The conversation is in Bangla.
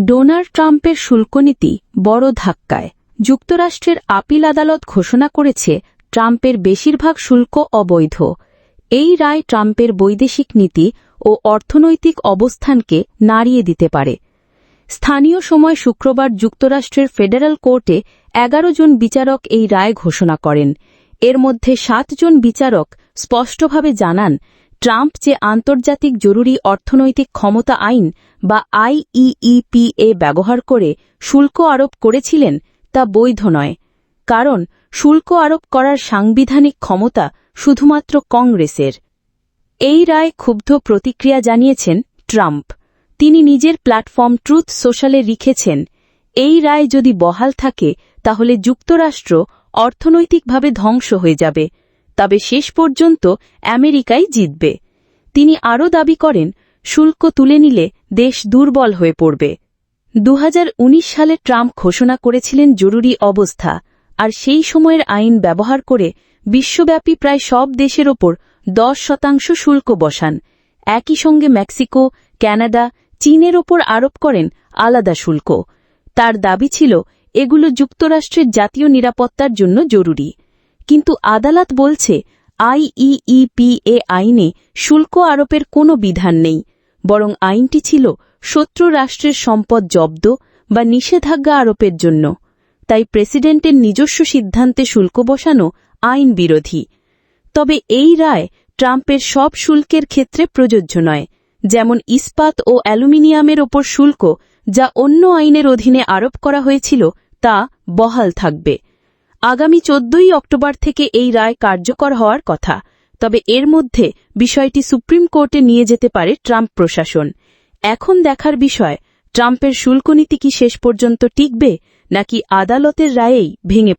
ডোনাল্ড ট্রাম্পের শুল্কনীতি বড় ধাক্কায়। যুক্তরাষ্ট্রের আপিল আদালত ঘোষণা করেছে, ট্রাম্পের বেশিরভাগ শুল্ক অবৈধ। এই রায় ট্রাম্পের বৈদেশিক নীতি ও অর্থনৈতিক অবস্থানকে নাড়িয়ে দিতে পারে। স্থানীয় সময় শুক্রবার যুক্তরাষ্ট্রের ফেডারেল কোর্টে এগারো জন বিচারক এই রায় ঘোষণা করেন। এর মধ্যে সাতজন বিচারক স্পষ্টভাবে জানান ট্রাম্প যে আন্তর্জাতিক জরুরি অর্থনৈতিক ক্ষমতা আইন বা আইইইপিএ ব্যবহার করে শুল্ক আরোপ করেছিলেন, তা বৈধ নয়। কারণ, শুল্ক আরোপ করার সাংবিধানিক ক্ষমতা শুধুমাত্র কংগ্রেসের। এই রায় ক্ষুব্ধ প্রতিক্রিয়া জানিয়েছেন ট্রাম্প। তিনি নিজের প্ল্যাটফর্ম ট্রুথ সোশ্যালে লিখেছেন, এই রায় যদি বহাল থাকে, তাহলে যুক্তরাষ্ট্র অর্থনৈতিকভাবে ধ্বংস হয়ে যাবে। তবে শেষ পর্যন্ত আমেরিকাই জিতবে। তিনি আরও দাবি করেন, শুল্ক তুলে নিলে দেশ দুর্বল হয়ে পড়বে। দু হাজার উনিশ সালে ট্রাম্প ঘোষণা করেছিলেন জরুরি অবস্থা, আর সেই সময়ের আইন ব্যবহার করে বিশ্বব্যাপী প্রায় সব দেশের ওপর দশ শতাংশ শুল্ক বসান। একই সঙ্গে মেক্সিকো, ক্যানাডা, চীনের ওপর আরোপ করেন আলাদা শুল্ক। তার দাবি ছিল, এগুলো যুক্তরাষ্ট্রের জাতীয় নিরাপত্তার জন্য জরুরি। কিন্তু আদালত বলছে আইইইপিএ আইনে শুল্ক আরোপের কোনো বিধান নেই, বরং আইনটি ছিল শত্রু রাষ্ট্রের সম্পদ জব্দ বা নিষেধাজ্ঞা আরোপের জন্য। তাই প্রেসিডেন্টের নিজস্ব সিদ্ধান্তে শুল্ক বসানো আইন বিরোধী। তবে এই রায় ট্রাম্পের সব শুল্কের ক্ষেত্রে প্রযোজ্য নয়, যেমন ইস্পাত ও অ্যালুমিনিয়ামের ওপর শুল্ক যা অন্য আইনের অধীনে আরোপ করা হয়েছিল তা বহাল থাকবে। আগামী চোদ্দই অক্টোবর থেকে এই রায় কার্যকর হওয়ার কথা। তবে এর মধ্যে বিষয়টি সুপ্রিম কোর্টে নিয়ে যেতে পারে ট্রাম্প প্রশাসন। এখন দেখার বিষয়, ট্রাম্পের শুল্কনীতি কি শেষ পর্যন্ত টিকবে, নাকি আদালতের রায়েই ভেঙে